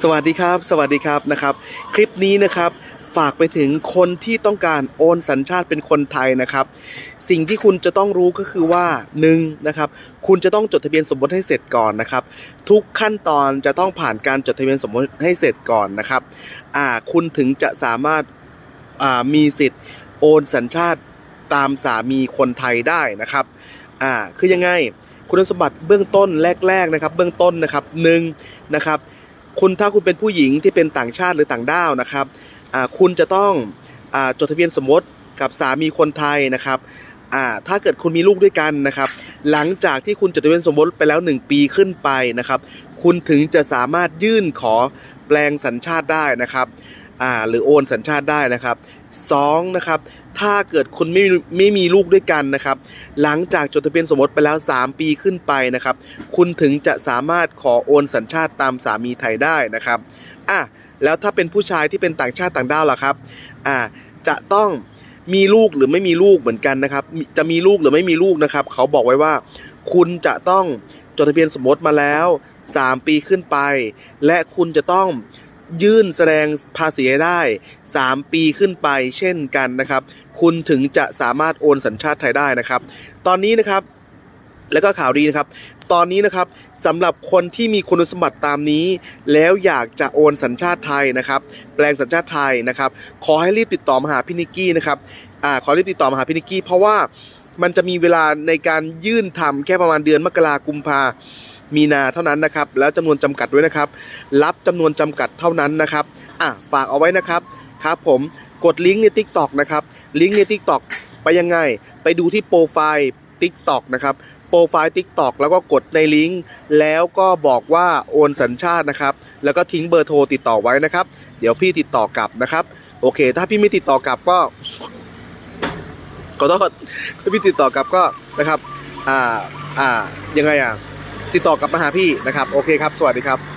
สวัสดีครับ สวัสดีครับนะครับ คลิปนี้นะครับฝากไปถึงคนที่ต้องการโอนสัญชาติเป็นคนไทยนะครับ สิ่งที่คุณจะต้องรู้ก็คือว่าหนึ่งนะครับคุณจะต้องจดทะเบียนสมรสให้เสร็จก่อนนะครับ ทุกขั้นตอนจะต้องผ่านการจดทะเบียนสมรสให้เสร็จก่อนนะครับอ่าคุณถึงจะสามารถอ่ามีสิทธิ์โอนสัญชาติตามสามีคนไทยได้นะครับอ่าคือยังไงคุณสมบัติเบื้องต้นแรกๆนะครับ เบื้องต้นนะครับหนึ่งนะครับ คุณถ้าคุณเป็นผู้หญิงที่เป็นต่างชาติหรือต่างด้าวนะครับคุณจะต้องอจดทะเบียนสมรสกับสามีคนไทยนะครับถ้าเกิดคุณมีลูกด้วยกันนะครับ หลังจากที่คุณจดทะเบียนสมรสไปแล้ว 1 ปีขึ้นไปนะครับ คุณถึงจะสามารถยื่นขอแปลงสัญชาติได้นะครับหรือโอนสัญชาติได้นะครับสองนะครับ ถ้าเกิดคุณไม่ไม่มีลูกด้วยกันนะครับ หลังจากจดทะเบียนสมรสไปแล้ว 3 ปีขึ้นไปนะครับ คุณถึงจะสามารถขอโอนสัญชาติตามสามีไทยได้นะครับอะแล้วถ้าเป็นผู้ชายที่เป็นต่างชาติต่างด้าวล่ะครับอ่าจะต้องมีลูกหรือไม่มีลูกเหมือนกันนะครับ จะมีลูกหรือไม่มีลูกนะครับ เขาบอกไว้ว่า คุณจะต้องจดทะเบียนสมรสมาแล้ว 3 ปีขึ้นไป และคุณจะต้อง ยื่นแสดงภาษีให้ได้ 3 ปีขึ้นไปเช่นกันนะครับ คุณถึงจะสามารถโอนสัญชาติไทยได้นะครับ ตอนนี้นะครับแล้วก็ข่าวดีนะครับ ตอนนี้นะครับสำหรับคนที่มีคุณสมบัติตามนี้ แล้วอยากจะโอนสัญชาติไทยนะครับ แปลงสัญชาติไทยนะครับ ขอให้รีบติดต่อมาหาพี่นิกกี้นะครับอ่าขอรีบติดต่อมาหาพี่นิกกี้เพราะว่ามันจะมีเวลาในการยื่นทำแค่ประมาณเดือนมกรากุมภา มีนาเท่านั้นนะครับ แล้วจำนวนจำกัดด้วยนะครับ รับจำนวนจำกัดเท่านั้นนะครับอะฝากเอาไว้นะครับครับผมกดลิงก์ใน Tik t o อกนะครับลิงก์ใน Tik t o อกไปยังไง ไปดูที่โปรไฟล์ Tik t o อกนะครับโปรไฟล์ TikTok แล้วก็กดในลิงก์แล้วก็บอกว่าโอนสัญชาตินะครับ แล้วก็ทิ้งเบอร์โทรติดต่อไว้นะครับ เดี๋ยวพี่ติดต่อกลับนะครับ โอเค ถ้าพี่ไม่ติดต่อกลับก็ขอโทษถ้าพี่ติดต่อกลับก็นะครับ อ่า อ่า ยังไงอะ ติดต่อกลับมาหาพี่นะครับ โอเคครับ สวัสดีครับ